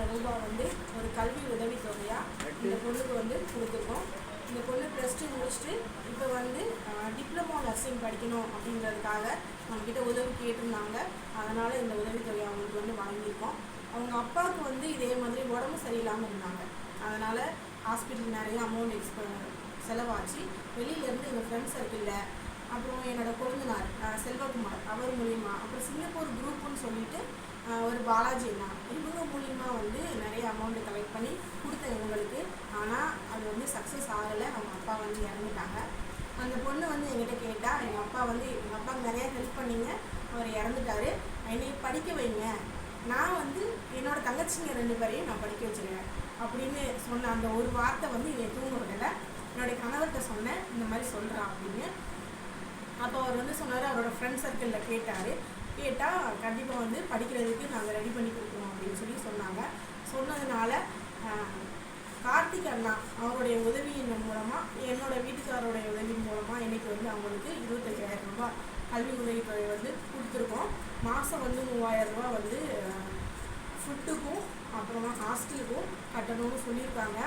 ஆயிரம் ரூபாய் வந்து ஒரு கல்வி உதவித்தொகையாக இந்த பொண்ணுக்கு வந்து கொடுத்துருக்கோம். இந்த பொண்ணு ப்ளஸ் டூ முடிச்சுட்டு இப்போ வந்து டிப்ளமோ நர்சிங் படிக்கணும் அப்படிங்கிறதுக்காக நம்மக்கிட்ட உதவி கேட்டிருந்தாங்க. அதனால் இந்த உதவித்தொகை அவங்களுக்கு வந்து வாங்கியிருக்கோம் அவங்க அப்பாவுக்கு வந்து இதே மாதிரி உடம்பு சரியில்லாமல் இருந்தாங்க. அதனால் ஹாஸ்பிட்டல் நிறைய அமௌண்ட் எக்ஸ் செலவாச்சு. வெளியிலேருந்து எங்கள் ஃப்ரெண்ட்ஸ் சர்க்கிளில் அப்புறம் என்னோடய கொழுந்தனார் செல்வகுமார் அவர் மூலிமா அப்புறம் சிங்கப்பூர் குரூப்புன்னு சொல்லிட்டு ஒரு பாலாஜி தான். இவங்க மூலியமாக வந்து நிறைய அமௌண்ட் கலெக்ட் பண்ணி கொடுத்தேன் இவங்களுக்கு. ஆனால் அது வந்து சக்ஸஸ் ஆகலை. அவங்க அப்பா வந்து இறந்துட்டாங்க. அந்த பொண்ணு வந்து என்கிட்ட கேட்டால் எங்கள் அப்பா வந்து எங்கள் அப்பாவுக்கு நிறையா ஹெல்ப் பண்ணிங்க. அவர் இறந்துட்டாரு. என்னை படிக்க வைங்க. நான் வந்து என்னோட தங்கச்சிங்க ரெண்டு பேரையும் நான் படிக்க வச்சுருவேன் அப்படின்னு சொன்ன அந்த ஒரு வார்த்தை வந்து என்னை தூங்க விடலை என்னுடைய கணவர்கிட்ட சொன்னேன் இந்த மாதிரி சொல்கிறான் அப்படின்னு. அப்போ அவர் வந்து சொன்னார் அவரோட ஃப்ரெண்ட் சர்க்கிளில் கேட்டார். கேட்டால் கண்டிப்பாக வந்து படிக்கிறதுக்கு நாங்கள் ரெடி பண்ணி கொடுக்குறோம் அப்படின்னு சொல்லி சொன்னாங்க. சொன்னதுனால கார்த்திக் அண்ணா அவருடைய உதவியின் மூலமாக என்னோடய வீட்டுக்காரருடைய உதவியின் மூலமாக இன்னைக்கு வந்து அவங்களுக்கு இருபத்தஞ்சாயிரம் ரூபாய் கல்வி உதவித்தொகை வந்து கொடுத்துருக்கோம். மாதம் வந்து மூவாயிரம் வந்து ஃபுட்டுக்கும் அப்புறமா ஹாஸ்டலுக்கும் கட்டணும்னு சொல்லியிருக்காங்க.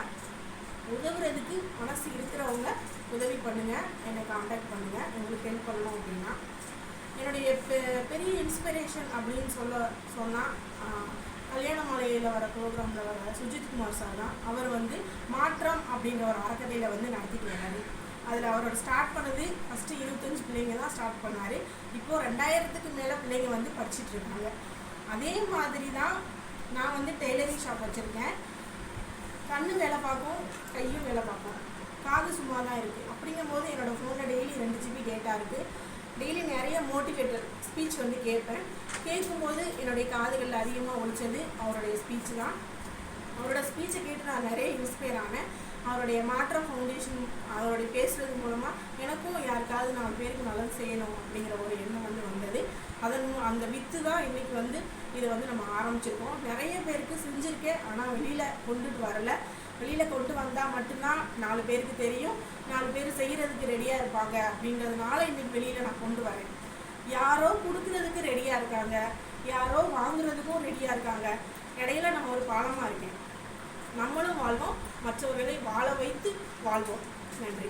உதவுறதுக்கு மனசு இருக்கிறவங்க உதவி பண்ணுங்கள் என்னை காண்டாக்ட் பண்ணுங்கள் உங்களுக்கு ஹெல்ப் பண்ணணும் அப்படின்னா. என்னுடைய பெரிய இன்ஸ்பிரேஷன் அப்படின்னு சொல்ல சொன்னால் கல்யாண மாலையில் வர ப்ரோக்ராமில் வர சுஜித் குமார் சார் தான். அவர் வந்து மாற்றம் அப்படின்ற ஒரு அறக்கதையில் வந்து நடத்திட்டு வராரு அதில் அவரோட ஸ்டார்ட் பண்ணது ஃபஸ்ட்டு இருபத்தஞ்சு பிள்ளைங்க தான் ஸ்டார்ட் பண்ணார். இப்போது ரெண்டாயிரத்துக்கு மேலே பிள்ளைங்க வந்து படிச்சுட்டு இருக்காங்க. அதே மாதிரி தான் நான் வந்து டெய்லரிங் ஷாப் வச்சுருக்கேன். கண்ணு வேலை பார்க்கும் கையும் வேலை பார்க்கும். காது சும்மா தான் இருக்குது அப்படிங்கும்போது என்னோடய ஃபோனில் டெய்லி ரெண்டு ஜிபி டேட்டா இருக்குது டெய்லி நிறைய மோட்டிவேட்டர் ஸ்பீச் வந்து கேட்பேன். கேட்கும்போது என்னுடைய காதுகளில் அதிகமாக ஒழிச்சது அவருடைய ஸ்பீச் தான். அவரோட ஸ்பீச்சை கேட்டு நான் நிறைய இன்ஸ்பயர் ஆனேன். அவருடைய மாற்றம் ஃபவுண்டேஷன் அவருடைய பேசுறது மூலமாக எனக்கும் யாருக்காவது நாலு பேருக்கு நல்லது செய்யணும் அப்படிங்கிற ஒரு எண்ணம் வந்து வந்தது. அதன் அந்த வித்து தான் இன்றைக்கி வந்து இதை வந்து நம்ம ஆரம்பிச்சிருக்கோம். நிறைய பேருக்கு செஞ்சுருக்கேன். ஆனால் வெளியில் கொண்டுட்டு வரல. வெளியில் கொண்டு வந்தால் மட்டும்தான் நாலு பேருக்கு தெரியும். நாலு பேர் செய்கிறதுக்கு ரெடியாக இருப்பாங்க. அப்படின்றதுனால இன்னைக்கு வெளியில் நான் கொண்டு வரேன். யாரோ கொடுக்கறதுக்கு ரெடியாக இருக்காங்க. யாரோ வாங்குறதுக்கும் ரெடியாக இருக்காங்க. இடையில நம்ம ஒரு பாலமாக இருக்கேன். நம்மளும் வாழ்வோம். மற்றவர்களை வாழ வைத்து வாழ்வோம். நன்றி.